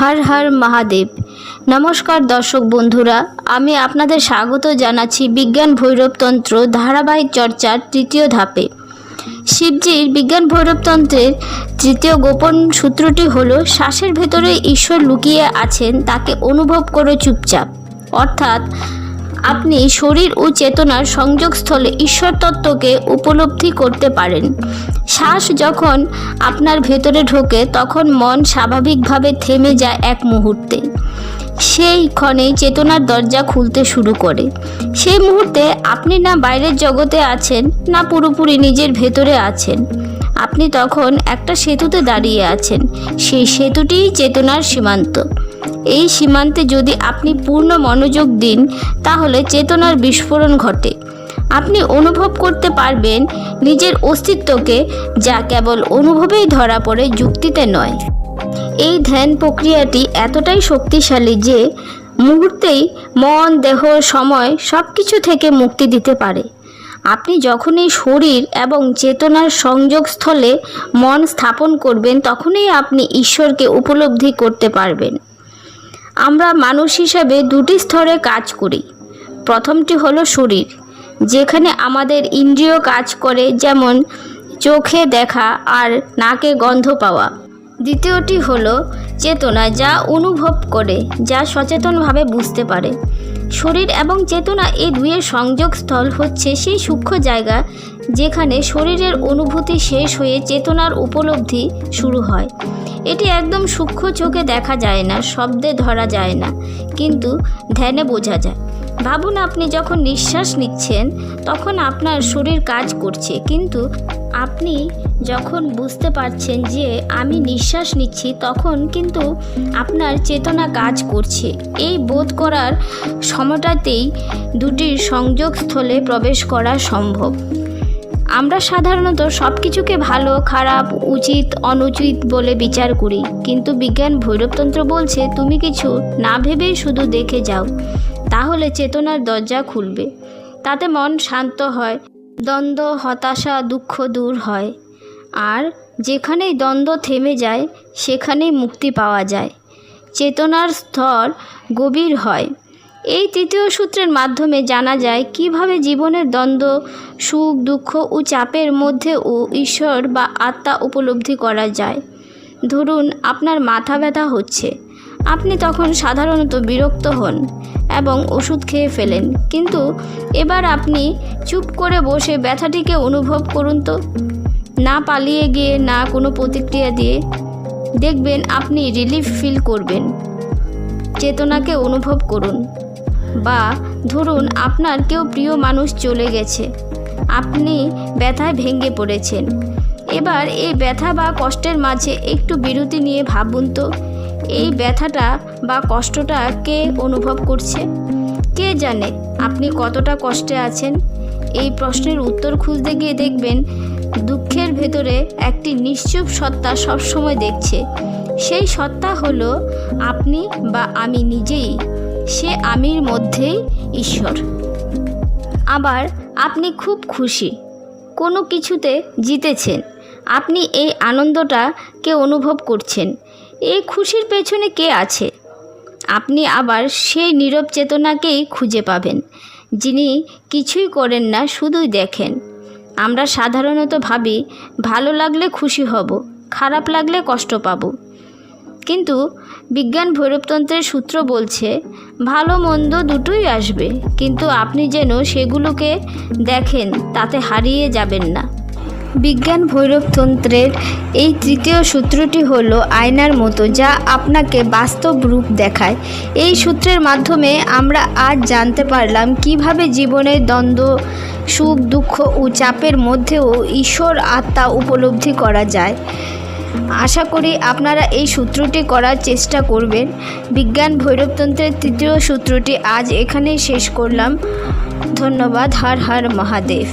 হর হর মহাদেব। নমস্কার দর্শক বন্ধুরা, আমি আপনাদের স্বাগত জানাচ্ছি বিজ্ঞান ভৈরবতন্ত্র ধারাবাহিক চর্চার তৃতীয় ধাপে। শিবজির বিজ্ঞান ভৈরবতন্ত্রের তৃতীয় গোপন সূত্রটি হল, শ্বাসের ভেতরে ঈশ্বর লুকিয়ে আছেন, তাকে অনুভব করে চুপচাপ। অর্থাৎ আপনি শরীর ও চেতনার সংযোগস্থলে ঈশ্বর তত্ত্বকে উপলব্ধি করতে পারেন। শ্বাস যখন আপনার ভেতরে ঢোকে, তখন মন স্বাভাবিকভাবে থেমে যায় এক মুহূর্তে। সেই ক্ষণে চেতনার দরজা খুলতে শুরু করে। সেই মুহূর্তে আপনি না বাইরের জগতে আছেন, না পুরোপুরি নিজের ভেতরে আছেন। আপনি তখন একটা সেতুতে দাঁড়িয়ে আছেন। সেই সেতুটিই চেতনার সীমান্ত। এই সীমান্তে যদি আপনি পূর্ণ মনোযোগ দিন, তাহলে চেতনার বিস্ফোরণ ঘটে। আপনি অনুভব করতে পারবেন নিজের অস্তিত্বকে, যা কেবল অনুভবেই ধরা পড়ে যুক্তিতে নয়। এই ধ্যান প্রক্রিয়াটি এতটাই শক্তিশালী যে, মুহূর্তেই মন, দেহ, সময় সব কিছু থেকে মুক্তি দিতে পারে। আপনি যখনই শরীর এবং চেতনার সংযোগস্থলে মন স্থাপন করবেন, তখনই আপনি ঈশ্বরকে উপলব্ধি করতে পারবেন। আমরা মানুষ হিসাবে দুটি স্তরে কাজ করি। প্রথমটি হলো শরীর, যেখানে আমাদের ইন্দ্রিয় কাজ করে, যেমন চোখে দেখা আর নাকে গন্ধ পাওয়া। দ্বিতীয়টি হলো চেতনা, যা অনুভব করে, যা সচেতনভাবে বুঝতে পারে। শরীর এবং চেতনা এই দুয়ের সংযোগস্থল হচ্ছে সেই সূক্ষ্ম জায়গা, যেখানে শরীরের অনুভূতি শেষ হয়ে চেতনার উপলব্ধি শুরু হয়। এটি একদম সূক্ষ্ম চোখে দেখা যায় না, শব্দে ধরা যায় না, কিন্তু ধ্যানে বোঝা যায়। ভাবুন আপনি যখন নিঃশ্বাস নিচ্ছেন, তখন আপনার শরীর কাজ করছে, কিন্তু আপনি যখন বুঝতে পারছেন যে আমি নিঃশ্বাস নিচ্ছি, তখন কিন্তু আপনার চেতনা কাজ করছে। এই বোধ করার সময়টাতেই দুটির সংযোগস্থলে প্রবেশ করা সম্ভব। আমরা সাধারণত সব কিছুকে ভালো, খারাপ, উচিত, অনুচিত বলে বিচার করি। কিন্তু বিজ্ঞান ভৈরবতন্ত্র বলছে, তুমি কিছু না ভেবেই শুধু দেখে যাও। তাহলে চেতনার দরজা খুলবে। তাতে মন শান্ত হয়, দ্বন্দ্ব, হতাশা, দুঃখ দূর হয়। আর যেখানেই দ্বন্দ্ব থেমে যায়, সেখানেই মুক্তি পাওয়া যায়। চেতনার স্তর গভীর হয়। এই তৃতীয় সূত্রের মাধ্যমে জানা যায় কীভাবে জীবনের দ্বন্দ্ব, সুখ, দুঃখ ও চাপের মধ্যেও ঈশ্বর বা আত্মা উপলব্ধি করা যায়। ধরুন, আপনার মাথা ব্যথা হচ্ছে। আপনি তখন সাধারণত বিরক্ত হন এবং ওষুধ খেয়ে ফেলেন। কিন্তু এবার আপনি চুপ করে বসে ব্যথাটিকে অনুভব করুন তো। না পালিয়ে গিয়ে, না কোনো প্রতিক্রিয়া দিয়ে দেখবেন আপনি রিলিফ ফিল করবেন। চেতনাকে অনুভব করুন। বা ধরুন আপনার কেউ প্রিয় মানুষ চলে গেছে, আপনি ব্যথায় ভেঙে পড়েছেন। এবার এই ব্যথা বা কষ্টের মাঝে একটু বিরতি নিয়ে ভাবুন তো, এই ব্যথাটা বা কষ্টটা কে অনুভব করছে? কে জানে আপনি কতটা কষ্টে আছেন? এই প্রশ্নের উত্তর খুঁজতে গিয়ে দেখবেন, দুঃখের ভেতরে একটি নিশ্চুপ সত্তা সবসময় দেখছে। সেই সত্তা হলো আপনি বা আমি নিজেই। সে আমির মধ্যেই ঈশ্বর। আবার আপনি খুব খুশি, কোনো কিছুতে জিতেছেন। আপনি এই আনন্দটা কে অনুভব করছেন? এই খুশির পেছনে কে আছে? আপনি আবার সেই নীরব চেতনাকেই খুঁজে পাবেন, যিনি কিছুই করেন না, শুধুই দেখেন। আমরা সাধারণত ভাবি, ভালো লাগলে খুশি হব, খারাপ লাগলে কষ্ট পাবো। কিন্তু বিজ্ঞান ভৈরবতন্ত্রের সূত্র বলছে, ভালো মন্দ দুটোই আসবে। কিন্তু আপনি যেন সেগুলোকে দেখেন, তাতে হারিয়ে যাবেন না। বিজ্ঞান ভৈরবতন্ত্রের এই তৃতীয় সূত্রটি হল আয়নার মতো, যা আপনাকে বাস্তব রূপ দেখায়। এই সূত্রের মাধ্যমে আমরা আজ জানতে পারলাম কীভাবে জীবনের দ্বন্দ্ব, সুখ, দুঃখ ও চাপের মধ্যেও ঈশ্বর আত্মা উপলব্ধি করা যায়। আশা করি আপনারা এই সূত্রটি করার চেষ্টা করবেন। বিজ্ঞান ভৈরবতন্ত্রের তৃতীয় সূত্রটি আজ এখানেই শেষ করলাম। ধন্যবাদ, হর হর মহাদেব।